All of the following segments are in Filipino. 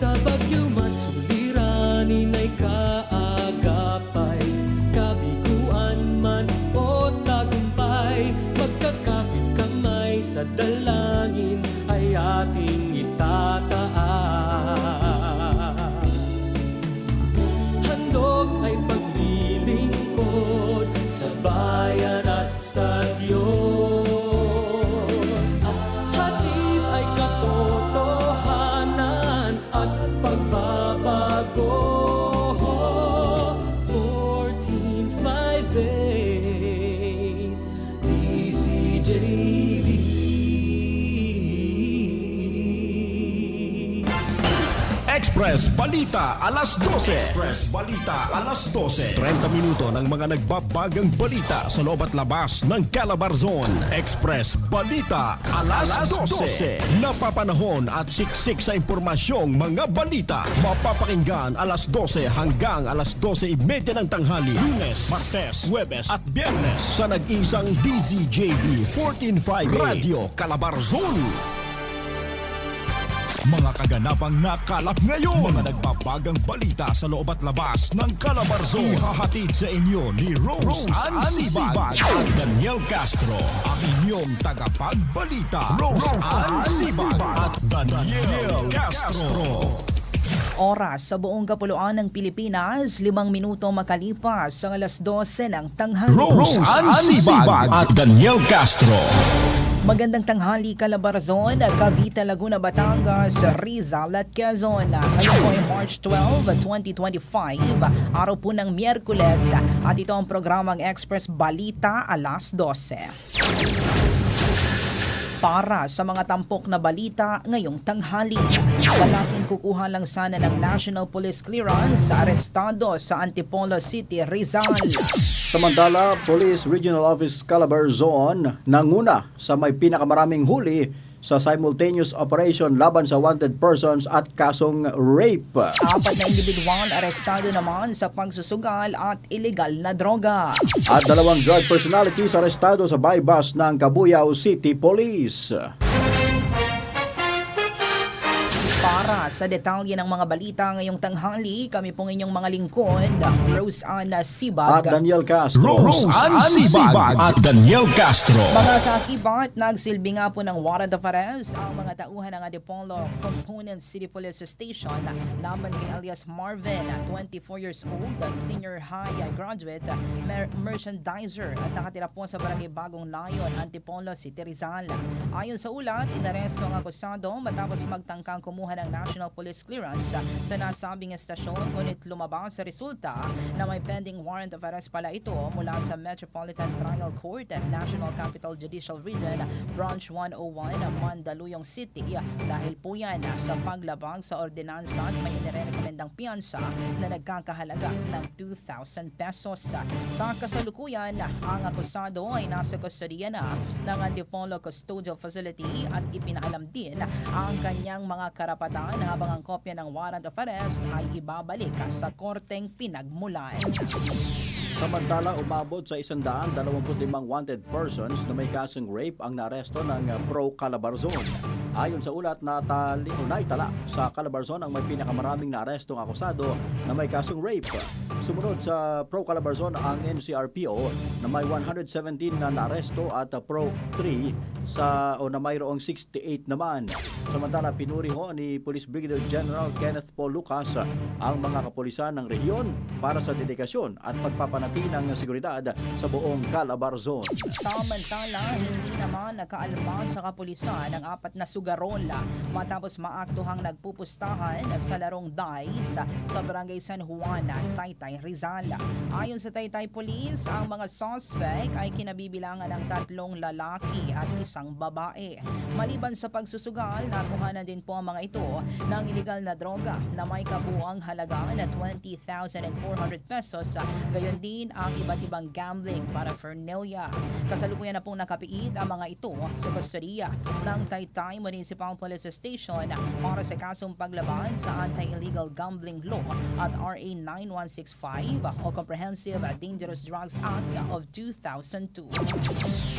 Sa bagyo suliranin ay kaagapay. Man o tagumpay Magkakapit kamay sa dalangin Express Balita alas 12. Express Balita alas 12. 30 minuto ng mga nagbabagang balita sa loob at labas ng Calabarzon. Express Balita alas, 12. Napapanahon at siksik sa impormasyong mga balita. Mapapakinggan alas 12 hanggang alas 12.30 ng tanghali. Lunes, Martes, Huwebes at Biyernes sa nag-isang DZJB 1458 Radio Calabarzon. Mga kaganapang nakalap ngayon. Mga nagbabagang balita sa loob at labas ng Calabarzon. Ihahatid sa inyo ni Rose, Ann Sibag at Daniel Castro. Ang inyong tagapagbalita. Rose Ann Sibag at Daniel Castro. Oras sa buong kapuluan ng Pilipinas, limang minuto makalipas ang alas 12 ng tanghali. Rose Ann Sibag at Daniel Castro. Magandang tanghali Calabarzon, Cavite, Laguna, Batangas, Rizal at Quezon. Ngayon po ay March 12, 2025, araw po ng Miyerkules at ito ang programang Express Balita alas 12. Para sa mga tampok na balita ngayong tanghali, lalaking kukuha lang sana ng National Police Clearance sa arestado sa Antipolo City, Rizal. Samantala, Police Regional Office Calabarzon nanguna sa may pinakamaraming huli sa simultaneous operation laban sa wanted persons at kasong rape. Apat na individual arestado naman sa pagsusugal at illegal na droga. At dalawang drug personalities arestado sa bypass ng Cabuyao City Police. Para sa detalye ng mga balita ngayong tanghali, kami pong inyong mga lingkod, Rose Anna Sibag. At Daniel Castro. Rose Ann Sibag at Daniel Castro. Mga kakibat, nagsilbi nga po ng warrant of arrest ang mga tauhan ng Antipolo Component City Police Station laban kay alias Marvin, 24 years old, senior high graduate, mer- merchandiser at nakatira po sa barangay Bagong Layon, Antipolo City, Rizal. Ayon sa ulat, inaresto ang akusado matapos magtangkang kumuha ng National Police Clearance sa nasabing estasyon ngunit lumabas sa resulta na may pending warrant of arrest pala ito mula sa Metropolitan Trial Court at National Capital Judicial Region Branch 101 Mandaluyong City dahil po yan sa paglabag sa ordinansa at may inirekomendang piyansa na nagkakahalaga ng 2,000 pesos. Sa kasalukuyan, ang akusado ay nasa kustodiya na ng Antipolo Custodial Facility at ipinaalam din ang kanyang mga karapatan habang ang kopya ng warrant of arrest ay ibabalik sa korteng pinagmulan. Samantala, umabot sa 125 wanted persons na may kasong rape ang naaresto ng uh, Pro Calabarzon. Ayon sa ulat, natali, o naitala sa Calabarzon ang may pinakamaraming naarestong akusado na may kasong rape. Sumunod sa Pro Calabarzon ang NCRPO na may 117 na naaresto at uh, Pro 3 sa o na mayroong 68 naman. Samantala, pinuri ho ni Police Brigadier General Kenneth Paul Lucas ang mga kapulisan ng rehiyon para sa dedikasyon at pagpapanatili ng seguridad sa buong Calabarzon. Samantala, hindi naman nakaalma sa kapulisan ang apat na sugarola matapos maaktuhang nagpupustahan sa larong dice sa barangay San Juan, Taytay, Rizal. Ayon sa Taytay Police, ang mga suspect ay kinabibilangan ng tatlong lalaki at isang babae. Maliban sa pagsusugal, nakuhanan din po ang mga ito ng illegal na droga na may kabuang halaga na 20,400 pesos. Gayon din rin ang iba't ibang gambling paraphernalia. Kasalukuyan na pong nakapiit ang mga ito sa kustodiya ng Taytay Municipal Police Station para sa kasong paglaban sa Anti-Illegal Gambling Law at RA 9165 o Comprehensive Dangerous Drugs Act of 2002.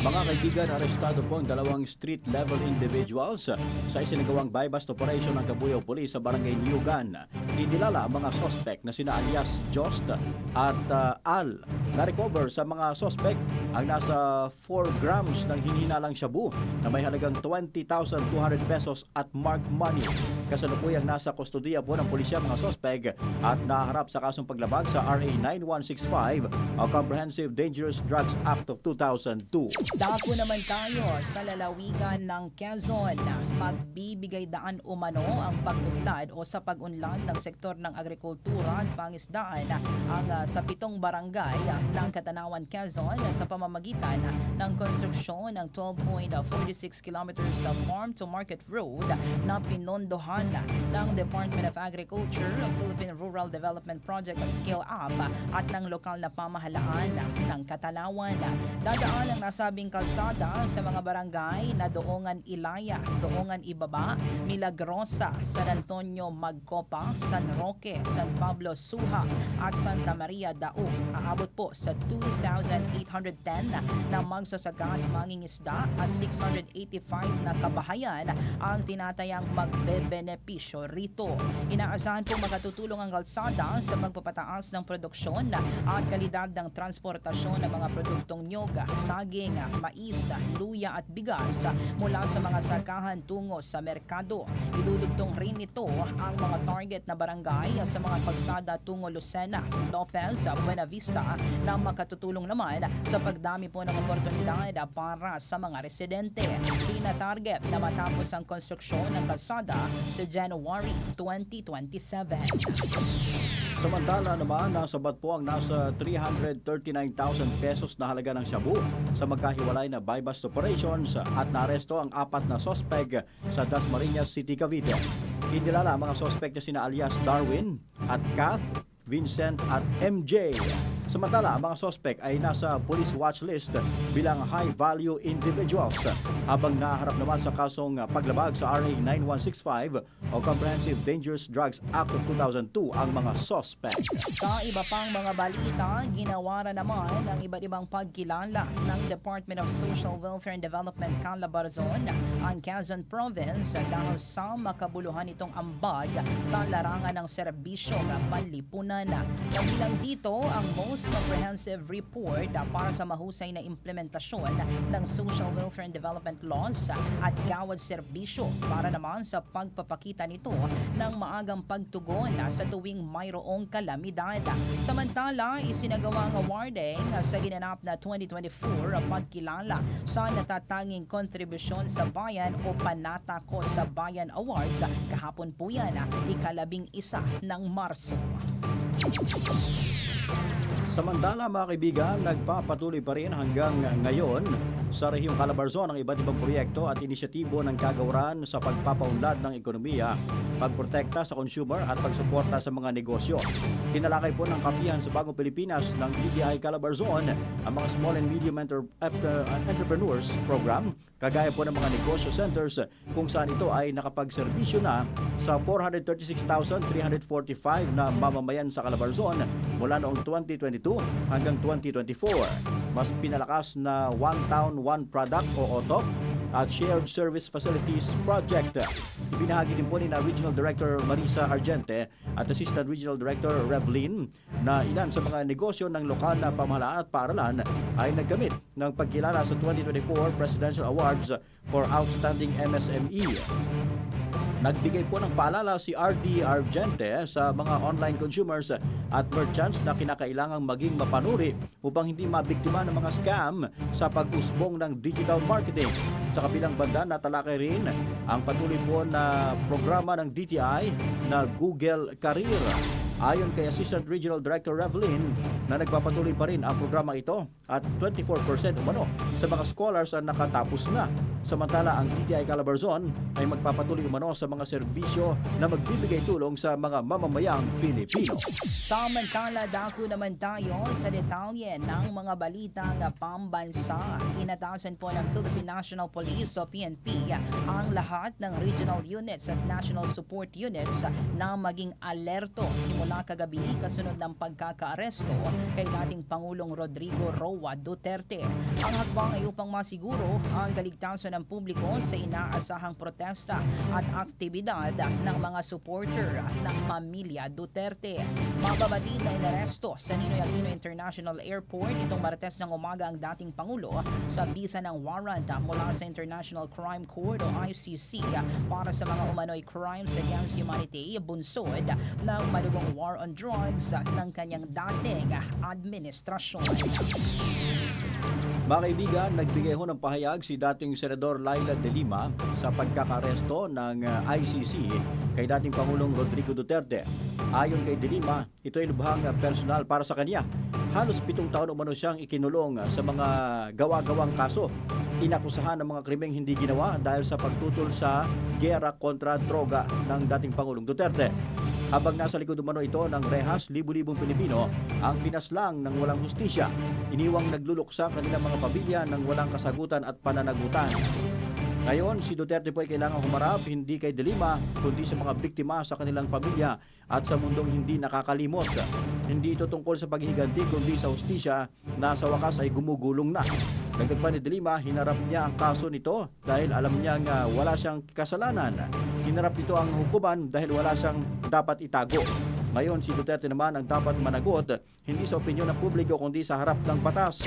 Mga kaibigan, arestado po ang dalawang street-level individuals sa isinagawang buy-bust operation ng Kabuyaw Police sa Barangay Niugan. Inilala ang mga sospek na sina alias Jost at uh, Al. Na-recover sa mga sospek ang nasa 4 grams ng hinihinalang shabu na may halagang 20,200 pesos at marked money. Kasalukuyang nasa kustodiya po ng pulisya mga sospek at naharap sa kasong paglabag sa RA 9165 o Comprehensive Dangerous Drugs Act of 2002. Dako naman tayo sa lalawigan ng Quezon. Magbibigay daan umano ang pag-unlad o sa pag-unlad ng sektor ng agrikultura at pangisdaan ang ah, sa pitong barangay ah, ng Katanawan, Quezon sa pamamagitan ng konstruksyon ng 12.46 kilometers sa farm to market road na pinondohan ng Department of Agriculture, Philippine Rural Development Project Scale Up at ng lokal na pamahalaan ng Katanawan. Dadaan ang nasabing kalsada sa mga barangay na Doongan Ilaya, Doongan Ibaba, Milagrosa, San Antonio Magcopa, San Roque, San Pablo Suha at Santa Maria Dao. Aabot po sa 2,810 na magsasaka at mangingisda at 685 na kabahayan ang tinatayang magbebenepisyo rito. Inaasahan po makatutulong ang kalsada sa pagpapataas ng produksyon at kalidad ng transportasyon ng mga produktong nyoga, saging, mais, luya at bigas mula sa mga sakahan tungo sa merkado. Idudugtong rin ito ang mga target na barangay sa mga kalsada tungo Lucena, Lopez, Buena Vista na makatutulong naman sa pagdami po ng oportunidad para sa mga residente. Tina-target na matapos ang konstruksyon ng kalsada sa January 2027. Samantala naman, nasabat po ang nasa 339,000 pesos na halaga ng shabu sa magkahiwalay na buy-bust operations at naaresto ang apat na sospek sa Dasmariñas City, Cavite. Inilala ang mga sospek na sina alias Darwin at Kath, Vincent at MJ. Samantala, ang mga sospek ay nasa police watch list bilang high-value individuals habang naharap naman sa kasong paglabag sa RA 9165 o Comprehensive Dangerous Drugs Act of 2002 ang mga sospek. Sa iba pang mga balita, ginawa na naman ang iba't ibang pagkilala ng Department of Social Welfare and Development Calabarzon ang Quezon Province dahil sa makabuluhan itong ambag sa larangan ng serbisyo ng panlipunan. Kabilang dito ang most comprehensive report para sa mahusay na implementasyon ng Social Welfare and Development Laws at gawad serbisyo para naman sa pagpapakita nito ng maagang pagtugon sa tuwing mayroong kalamidad. Samantala, isinagawa ang awarding sa ginanap na 2024 pagkilala sa natatanging kontribusyon sa bayan o Panata ko sa Bayan Awards kahapon po yan, ikalabing isa ng Marso. Samantala mga kaibigan, nagpapatuloy pa rin hanggang ngayon sa rehiyong Calabarzon ang iba't ibang proyekto at inisyatibo ng kagawaran sa pagpapaunlad ng ekonomiya, pagprotekta sa consumer at pagsuporta sa mga negosyo. Tinalakay po ng kapihan sa Bagong Pilipinas ng DTI Calabarzon ang mga Small and Medium Enter- Enter- Entrepreneurs Program kagaya po ng mga negosyo centers kung saan ito ay nakapagserbisyo na sa 436,345 na mamamayan sa Calabarzon mula noong 2022 hanggang 2024. Mas pinalakas na One Town, One Product o OTOP at Shared Service Facilities Project. Ibinahagi din po ni na Regional Director Marisa Argente at Assistant Regional Director Revlin na ilan sa mga negosyo ng lokal na pamahalaan at paaralan ay naggamit ng pagkilala sa 2024 Presidential Awards for Outstanding MSME. Nagbigay po ng paalala si RD Argente sa mga online consumers at merchants na kinakailangang maging mapanuri upang hindi mabiktima ng mga scam sa pag-usbong ng digital marketing. Sa kabilang banda, natalakay rin ang patuloy po na programa ng DTI na Google Career. Ayon kay Assistant Regional Director Revlin na nagpapatuloy pa rin ang programa ito at 24% umano sa mga scholars ang nakatapos na Samantala, ang DTI Calabarzon ay magpapatuloy umano sa mga serbisyo na magbibigay tulong sa mga mamamayang Pilipino. Samantala, dako naman tayo sa detalye ng mga balitang pambansa. Inatasan po ng Philippine National Police o PNP ang lahat ng regional units at national support units na maging alerto simula kagabi kasunod ng pagkakaaresto kay dating Pangulong Rodrigo Roa Duterte. Ang hakbang ay upang masiguro ang kaligtasan ng publiko sa inaasahang protesta at aktibidad ng mga supporter ng pamilya Duterte. Mababatid na inaresto sa Ninoy Aquino International Airport itong Martes ng umaga ang dating Pangulo sa bisa ng warrant mula sa International Crime Court o ICC para sa mga umano'y crimes against humanity bunsod ng malugong war on drugs ng kanyang dating administrasyon. Mga kaibigan, nagbigay ho ng pahayag si dating Senador Laila de Lima sa pagkakaresto ng uh, ICC kay dating Pangulong Rodrigo Duterte. Ayon kay de Lima, ito ay lubhang uh, personal para sa kanya. Halos pitong taon umano siyang ikinulong uh, sa mga gawa-gawang kaso. Inakusahan ng mga krimeng hindi ginawa dahil sa pagtutol sa gera kontra droga ng dating Pangulong Duterte. Habang nasa likod umano ito ng rehas, libu-libong Pilipino ang pinaslang ng walang hustisya. Iniwang nagluluksa ang kanilang mga pamilya ng walang kasagutan at pananagutan. Ngayon, si Duterte po ay kailangang humarap hindi kay Delima, kundi sa mga biktima sa kanilang pamilya at sa mundong hindi nakakalimot. Hindi ito tungkol sa paghihiganti kundi sa hustisya na sa wakas ay gumugulong na. Dagdag pa ni Delima, hinarap niya ang kaso nito dahil alam niya nga wala siyang kasalanan. Hinarap nito ang hukuman dahil wala siyang dapat itago. Ngayon, si Duterte naman ang dapat managot, hindi sa opinyon ng publiko kundi sa harap ng batas.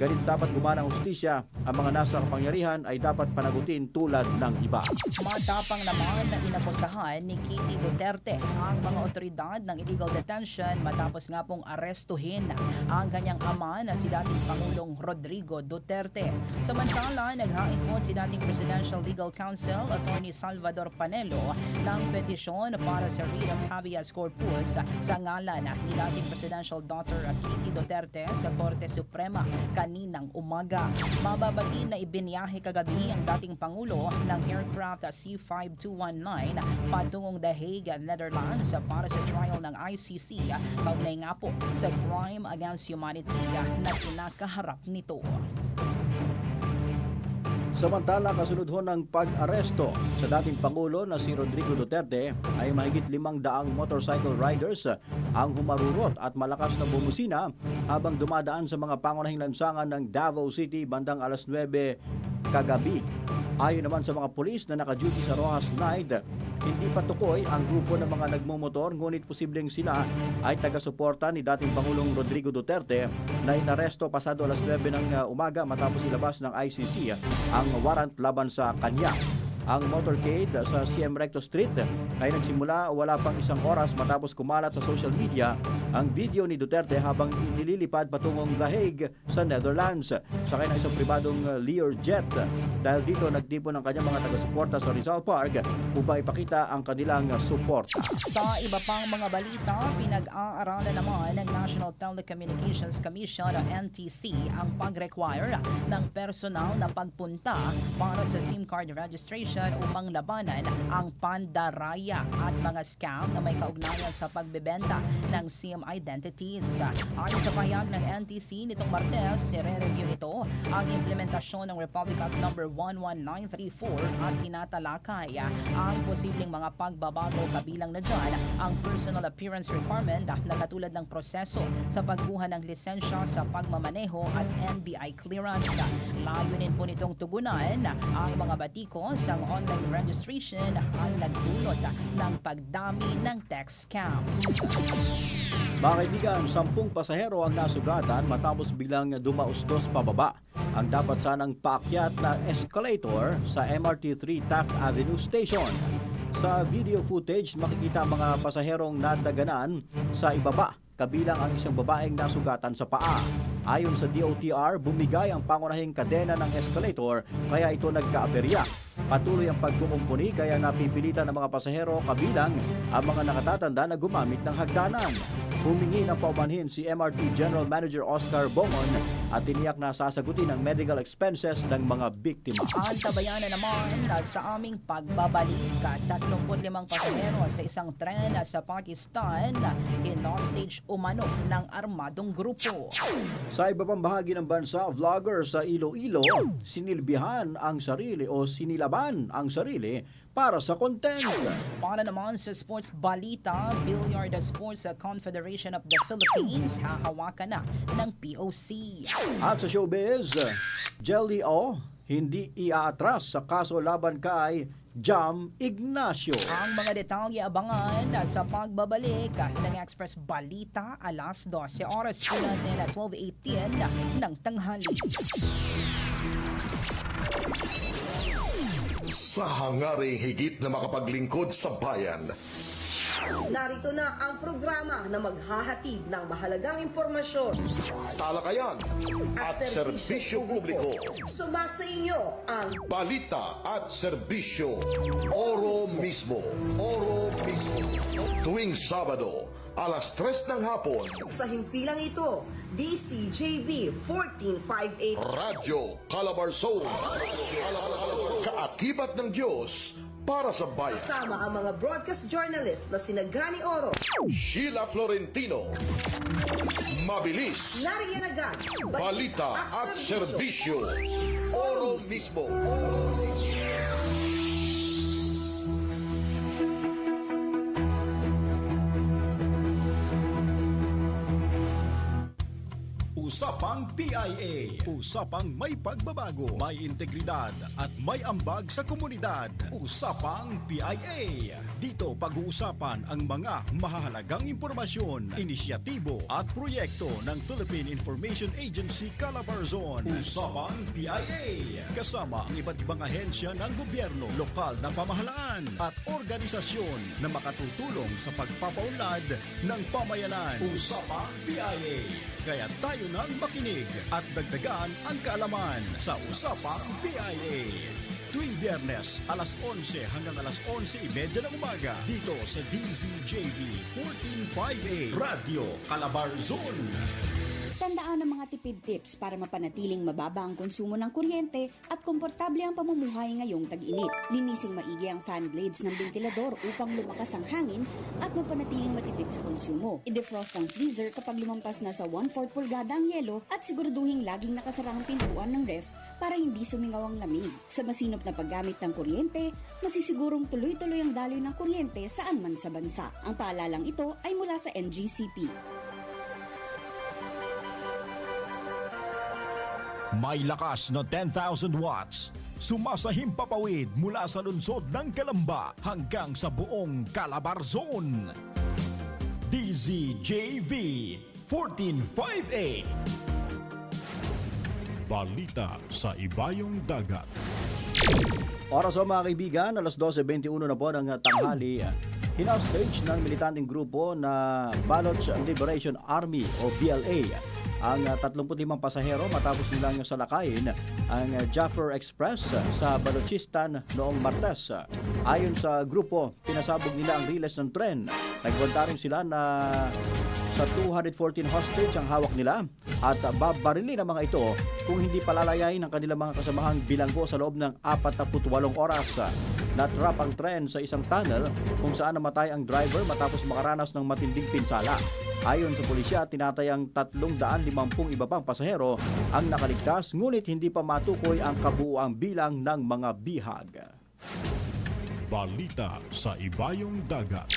Ganito dapat gumana ang hustisya, ang mga nasa kapangyarihan ay dapat panagutin tulad ng iba. Matapang naman na inakusahan ni Kitty Duterte ang mga otoridad ng illegal detention matapos nga pong arestuhin ang kanyang ama na si dating Pangulong Rodrigo Duterte. Samantala, naghain po si dating Presidential Legal Counsel Attorney Salvador Panelo ng petisyon para sa writ of habeas corpus sa ngalan ni dating Presidential Daughter Kitty Duterte sa Korte Suprema kaninang umaga. Mababati na ibiniyahe kagabi ang dating Pangulo ng aircraft C-5219 patungong The Hague, Netherlands para sa trial ng ICC kaugnay nga po sa crime against humanity na kinakaharap nito. Samantala, kasunod ho ng pag-aresto sa dating Pangulo na si Rodrigo Duterte ay mahigit limang daang motorcycle riders ang humarurot at malakas na bumusina habang dumadaan sa mga pangunahing lansangan ng Davao City bandang alas 9 kagabi. Ayon naman sa mga pulis na naka-duty sa Rojas Night, hindi pa tukoy ang grupo ng mga nagmumotor ngunit posibleng sila ay taga-suporta ni dating Pangulong Rodrigo Duterte na inaresto pasado alas 9 ng uh, umaga matapos ilabas ng ICC ang warrant laban sa kanya. Ang motorcade sa CM Recto Street ay nagsimula wala pang isang oras matapos kumalat sa social media ang video ni Duterte habang nililipad patungong The Hague sa Netherlands. Sakay ng isang pribadong Lear jet. Dahil dito nagtipon ng kanyang mga taga-suporta sa Rizal Park upang ipakita ang kanilang suporta. Sa iba pang mga balita, pinag-aaralan naman ng National Telecommunications Commission o NTC ang pag-require ng personal na pagpunta para sa SIM card registration upang labanan ang pandaraya at mga scam na may kaugnayan sa pagbebenta ng SIM identities. Ayon sa pahayag ng NTC nitong Martes, nire-review nito ang implementasyon ng Republic Act No. 11934 at tinatalakay ang posibleng mga pagbabago kabilang na dyan ang personal appearance requirement na katulad ng proseso sa pagkuha ng lisensya sa pagmamaneho at NBI clearance. Layunin po nitong tugunan ang mga batikos ang online registration ay nagdulot ng pagdami ng text scams. Mga kaibigan, sampung pasahero ang nasugatan matapos biglang dumaustos pababa. Ang dapat sanang paakyat na escalator sa MRT3 Taft Avenue Station. Sa video footage, makikita ang mga pasaherong nadaganan sa ibaba, kabilang ang isang babaeng nasugatan sa paa. Ayon sa DOTR, bumigay ang pangunahing kadena ng escalator kaya ito nagkaaberya. Patuloy ang pagkukumpuni kaya napipilitan ng mga pasahero kabilang ang mga nakatatanda na gumamit ng hagdanan. Humingi ng paumanhin si MRT General Manager Oscar Bongon at tiniyak na sasagutin ang medical expenses ng mga biktima. Antabayan na naman na sa aming pagbabalik at 35 pasahero sa isang tren sa Pakistan in-hostage umano ng armadong grupo. Sa iba pang bahagi ng bansa, vlogger sa Iloilo, sinilbihan ang sarili o sinilaban ang sarili para sa content. Para naman sa sports balita, Billiard Sports Confederation of the Philippines hahawakan na ng POC. At sa showbiz, Jelly O, hindi iaatras sa kaso laban kay Jam Ignacio. Ang mga detalye abangan sa pagbabalik ng Express Balita alas 12 oras at 12.18 ng tanghali. Sa hangaring higit na makapaglingkod sa bayan, Narito na ang programa na maghahatid ng mahalagang impormasyon. Talakayan at serbisyo publiko, Sumasa inyo ang balita at serbisyo, oro mismo, oro mismo. Tuwing Sabado, alas 3 ng hapon, sa himpilang ito, DCJB 1458 Radyo Calabarzon. Kaakibat ng Diyos para sa bayan. kasama ang mga broadcast journalist na sina Gani Oro. Sheila Florentino. Mabilis. Nariyan agad, Balita at serbisyo. Oro mismo. Usapang PIA. Usapang may pagbabago, may integridad at may ambag sa komunidad. Usapang PIA. Dito pag-uusapan ang mga mahahalagang impormasyon, inisyatibo at proyekto ng Philippine Information Agency Calabarzon. Usapang PIA. Kasama ang iba't ibang ahensya ng gobyerno, lokal na pamahalaan at organisasyon na makatutulong sa pagpapaunlad ng pamayanan. Usapang PIA. Kaya tayo nang makinig at dagdagan ang kaalaman sa Usapang PIA. Tuwing biyernes, alas 11 hanggang alas 11.30 ng umaga dito sa DZJV 1458 Radio Calabarzon. Tandaan ang mga tipid tips para mapanatiling mababa ang konsumo ng kuryente at komportable ang pamumuhay ngayong tag-init. Linising maigi ang fan blades ng ventilador upang lumakas ang hangin at mapanatiling matipid sa konsumo. I-defrost ang freezer kapag lumampas na sa 1/4 pulgada ang yelo at siguraduhin laging nakasara ang pintuan ng ref para hindi sumingaw ang lamig. Sa masinop na paggamit ng kuryente, masisigurong tuloy-tuloy ang daloy ng kuryente saan man sa bansa. Ang paalalang ito ay mula sa NGCP. May lakas na 10,000 watts. Sumasahim papawid mula sa lungsod ng Kalamba hanggang sa buong Calabarzon. DZJV 1458 Balita sa Ibayong Dagat. Oras o mga kaibigan, alas 12.21 na po ng tanghali. Hinastage ng militanteng grupo na Baloch Liberation Army o BLA ang ah, 35 pasahero matapos nilang salakayin ang Jaffer Express sa Balochistan noong Martes. Ayon sa grupo, pinasabog nila ang riles ng tren. Nagwanta rin sila na sa 214 hostage ang hawak nila at babarilin ang mga ito kung hindi palalayain ng kanilang mga kasamahang bilanggo sa loob ng 48 oras. Natrap ang tren sa isang tunnel kung saan namatay ang driver matapos makaranas ng matinding pinsala. Ayon sa pulisya, tinatayang 350 iba pang pasahero ang nakaligtas ngunit hindi pa matukoy ang kabuuang bilang ng mga bihag. Balita sa Ibayong Dagat.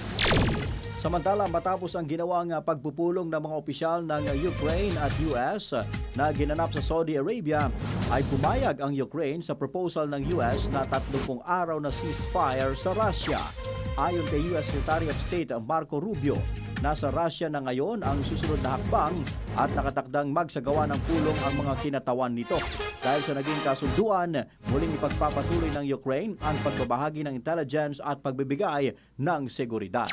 Samantala, matapos ang ginawang ah, pagpupulong ng mga opisyal ng ah, Ukraine at US ah, na ginanap sa Saudi Arabia, ay pumayag ang Ukraine sa proposal ng US na 30 araw na ceasefire sa Russia. Ayon kay US Secretary of State Marco Rubio, nasa Russia na ngayon ang susunod na hakbang at nakatakdang magsagawa ng pulong ang mga kinatawan nito. Dahil sa naging kasunduan, muling ipagpapatuloy ng Ukraine ang pagbabahagi ng intelligence at pagbibigay ng seguridad.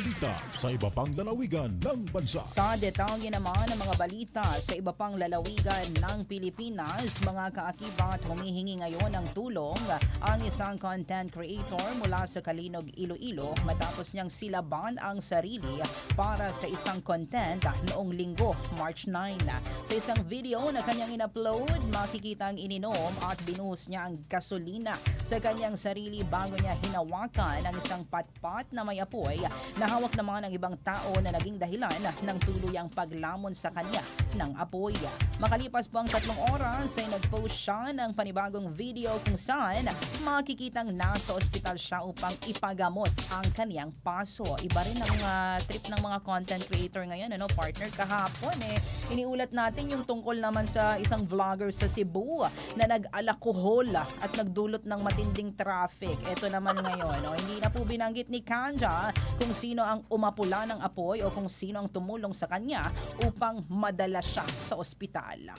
Balita sa iba pang lalawigan ng bansa. Sa detalye naman ng mga balita sa iba pang lalawigan ng Pilipinas, mga kaakibat humihingi ngayon ng tulong ang isang content creator mula sa Kalinog, Iloilo matapos niyang silaban ang sarili para sa isang content noong linggo, March 9. Sa isang video na kanyang in-upload, makikita ang ininom at binuhos niya ang gasolina sa kanyang sarili bago niya hinawakan ang isang patpat na may apoy na hawak naman ng ibang tao na naging dahilan ng tuluyang paglamon sa kanya ng apoy. Makalipas po ang tatlong oras ay nag-post siya ng panibagong video kung saan makikitang nasa ospital siya upang ipagamot ang kanyang paso. Iba rin ang ah, trip ng mga content creator ngayon, ano, partner kahapon eh. Iniulat natin yung tungkol naman sa isang vlogger sa Cebu na nag-alakohol at nagdulot ng matinding traffic. Ito naman ngayon, no, hindi na po binanggit ni Kanja kung sino ang umapula ng apoy o kung sino ang tumulong sa kanya upang madala siya sa ospital.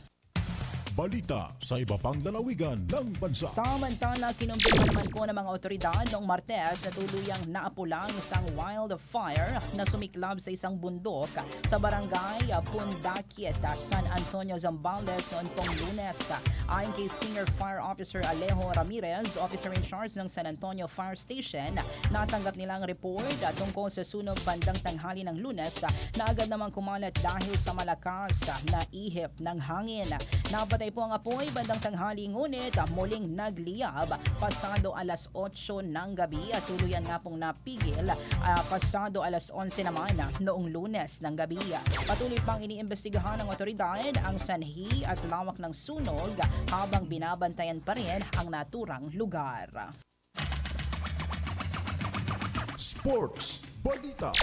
Balita sa iba pang lalawigan ng bansa. Samantala, kinumpirma naman po ng mga otoridad noong Martes na tuluyang naapula ang isang wildfire na sumiklab sa isang bundok sa barangay Pundakiet, San Antonio, Zambales noon pong lunes. Ayon kay Senior Fire Officer Alejo Ramirez, officer in charge ng San Antonio Fire Station, natanggap nilang report tungkol sa sunog bandang tanghali ng lunes na agad namang kumalat dahil sa malakas na ihip ng hangin. Napatay po ang apoy bandang tanghali ngunit ah, muling nagliyab pasado alas 8 ng gabi at tuluyan nga pong napigil ah, pasado alas 11 naman ah, noong lunes ng gabi. Patuloy pang iniimbestigahan ng otoridad ang sanhi at lawak ng sunog habang binabantayan pa rin ang naturang lugar. Sports Balita.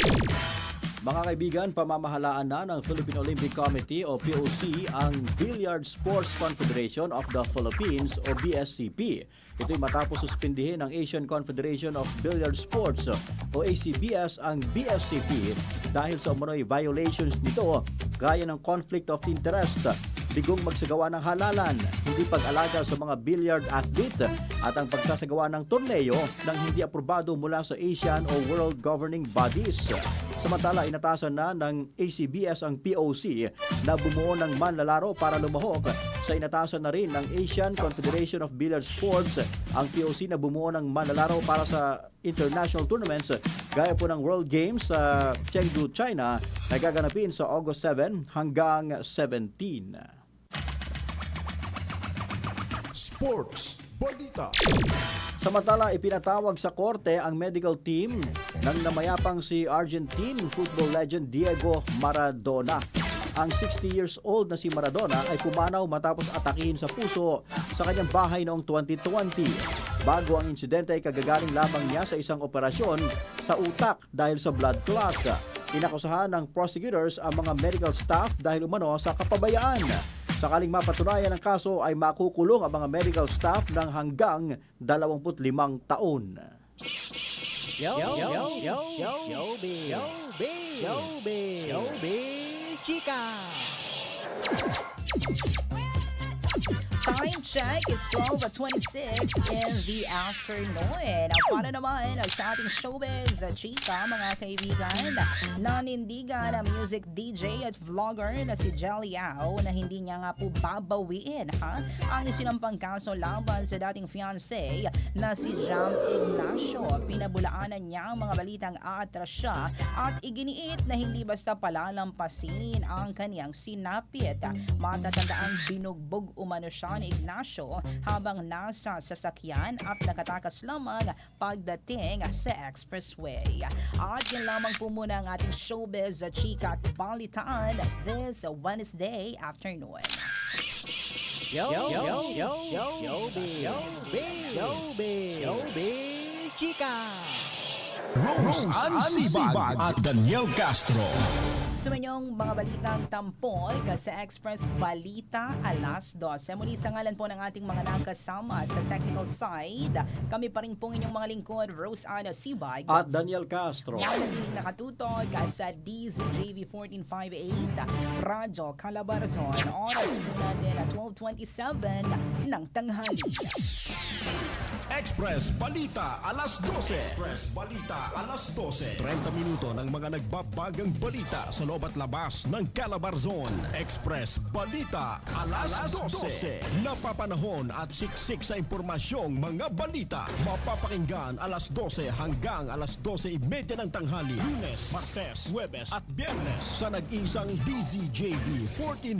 Mga kaibigan, pamamahalaan na ng Philippine Olympic Committee o POC ang Billiard Sports Confederation of the Philippines o BSCP. Ito'y matapos suspindihin ng Asian Confederation of Billiard Sports o ACBS ang BSCP dahil sa umano'y violations nito gaya ng conflict of interest, bigong magsagawa ng halalan, hindi pag-alaga sa mga billiard athlete at ang pagsasagawa ng torneo nang hindi aprobado mula sa Asian o World Governing Bodies. Samantala, inatasan na ng ACBS ang POC na bumuo ng manlalaro para lumahok. Sa inatasan na rin ng Asian Confederation of Billiard Sports ang POC na bumuo ng manlalaro para sa international tournaments gaya po ng World Games sa Chengdu, China na gaganapin sa August 7 hanggang 17. Sports Balita. Samantala, ipinatawag sa korte ang medical team ng namayapang si Argentine football legend Diego Maradona. Ang 60 years old na si Maradona ay pumanaw matapos atakihin sa puso sa kanyang bahay noong 2020. Bago ang insidente ay kagagaling lamang niya sa isang operasyon sa utak dahil sa blood clot. Inakusahan ng prosecutors ang mga medical staff dahil umano sa kapabayaan. Sakaling mapatunayan ang kaso ay makukulong ang mga medical staff ng hanggang 25 taon. Yo, yo, yo, yo, yo, showbiz, showbiz, showbiz, showbiz, chika. Time check is 12 at 26 in the afternoon. At para naman ang sa ating showbiz, chika mga kaibigan, nanindigan ang music DJ at vlogger na si Jelly Yao na hindi niya nga po babawiin ha? ang isinampang kaso laban sa dating fiancé na si Jam Ignacio. Pinabulaanan niya ang mga balitang aatras siya at iginiit na hindi basta palalampasin ang kaniyang sinapit. Matatandaan binugbog umano siya ni Ignacio habang nasa sasakyan at nakatakas lamang pagdating sa expressway. At yun lamang po muna ang ating showbiz chika at balitaan this Wednesday afternoon. Yo, yo, yo, yo, showbiz, showbiz, showbiz, showbiz, chika. Rose Ansibag at Daniel Castro. Sumanyong mga balitang tampol sa Express Balita alas 12. Muli sa ngalan po ng ating mga nakasama sa technical side, kami pa rin pong inyong mga lingkod, Rose Ana Sibag. At Daniel Castro. Manatiling nakatutok sa DZJV 1458, Radyo Calabarzon. Oras po natin at 12.27 ng tanghali. Express Balita alas 12. Express Balita alas 12. 30 minuto ng mga nagbabagang balita sa loob at labas ng Calabarzon. Express Balita alas 12. Napapanahon at siksik sa impormasyong mga balita. Mapapakinggan alas 12 hanggang alas 12.30 ng tanghali. Lunes, Martes, Huwebes at Biyernes sa nag-isang DZJB 14